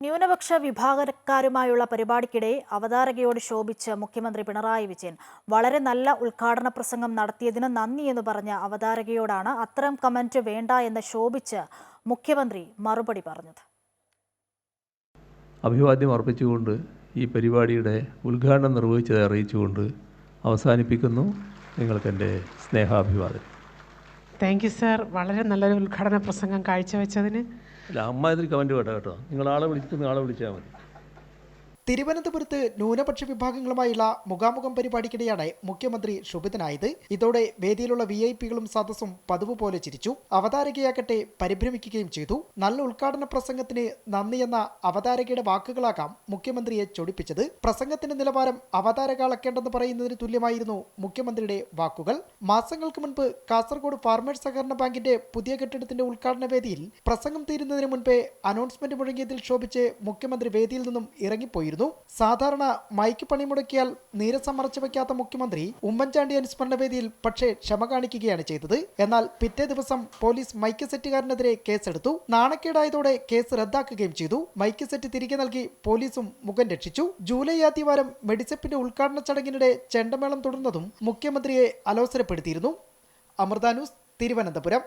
ന്യൂനപക്ഷ വിഭാഗക്കാരുമായുള്ള പരിപാടിക്കിടെ അവതാരകയോട് ശോഭിച്ച് മുഖ്യമന്ത്രി പിണറായി വിജയൻ വളരെ നല്ല ഉദ്ഘാടന പ്രസംഗം നടത്തിയതിന് നന്ദി എന്ന് പറഞ്ഞ അവതാരകയോടാണ് അത്തരം കമന്റ് വേണ്ട എന്ന് ശോഭിച്ച് മുഖ്യമന്ത്രി മറുപടി പറഞ്ഞത്. അഭിവാദ്യം അർപ്പിച്ചുകൊണ്ട് ഈ പരിപാടിയുടെ ഉദ്ഘാടനം നിർവഹിച്ചത് അറിയിച്ചുകൊണ്ട് അവസാനിപ്പിക്കുന്നു നിങ്ങൾക്ക് എന്റെ സ്നേഹാഭിവാദം താങ്ക് യു സാർ വളരെ നല്ലൊരു ഉദ്ഘാടന പ്രസംഗം കാഴ്ചവെച്ചതിന് അല്ല അമ്മ ഇതിൽ കമന്റ് കേട്ടോ കേട്ടോ. നിങ്ങൾ ആളെ വിളിക്കുന്ന ആളെ വിളിച്ചാൽ മതി. തിരുവനന്തപുരത്ത് ന്യൂനപക്ഷ വിഭാഗങ്ങളുമായുള്ള മുഖാമുഖം പരിപാടിക്കിടെയാണ് മുഖ്യമന്ത്രി ക്ഷുഭിതനായത്. ഇതോടെ വേദിയിലുള്ള വി ഐ പികളും സദസ്സും പതിവ് പോലെ ചിരിച്ചു. അവതാരകയാകട്ടെ പരിഭ്രമിക്കുകയും ചെയ്തു. നല്ല ഉദ്ഘാടന പ്രസംഗത്തിന് നന്ദിയെന്ന അവതാരകയുടെ വാക്കുകളാകാം മുഖ്യമന്ത്രിയെ ചൊടിപ്പിച്ചത്. പ്രസംഗത്തിന്റെ നിലവാരം അവതാരക അളക്കേണ്ടെന്ന് പറയുന്നതിന് തുല്യമായിരുന്നു മുഖ്യമന്ത്രിയുടെ വാക്കുകൾ. മാസങ്ങൾക്ക് മുൻപ് കാസർഗോഡ് ഫാർമേഴ്സ് സഹകരണ ബാങ്കിന്റെ പുതിയ കെട്ടിടത്തിന്റെ ഉദ്ഘാടന വേദിയിൽ പ്രസംഗം തീരുന്നതിന് മുൻപേ അനൗൺസ്മെന്റ് മുഴങ്ങിയതിൽ ശോഭിച്ച് മുഖ്യമന്ത്രി വേദിയിൽ നിന്നും ഇറങ്ങിപ്പോയിരുന്നു സാധാരണ മൈക്ക് പണിമുടക്കിയാൽ നീരസം മറച്ചു വയ്ക്കാത്ത മുഖ്യമന്ത്രി ഉമ്മൻചാണ്ടി അനുസ്മരണ വേദിയിൽ പക്ഷേ ക്ഷമ കാണിക്കുകയാണ് ചെയ്തത്. എന്നാൽ പിറ്റേ ദിവസം പോലീസ് മൈക്ക് സെറ്റുകാരനെതിരെ കേസെടുത്തു. നാണക്കേടായതോടെ കേസ് റദ്ദാക്കുകയും ചെയ്തു. മൈക്ക് സെറ്റ് തിരികെ നൽകി പോലീസും മുഖം രക്ഷിച്ചു. ജൂലൈ ആദ്യവാരം മെഡിസെപ്പിന്റെ ഉദ്ഘാടന ചടങ്ങിനിടെ ചെണ്ടമേളം തുടർന്നതും മുഖ്യമന്ത്രിയെ അലോസരപ്പെടുത്തിയിരുന്നു. അമൃത ന്യൂസ് തിരുവനന്തപുരം.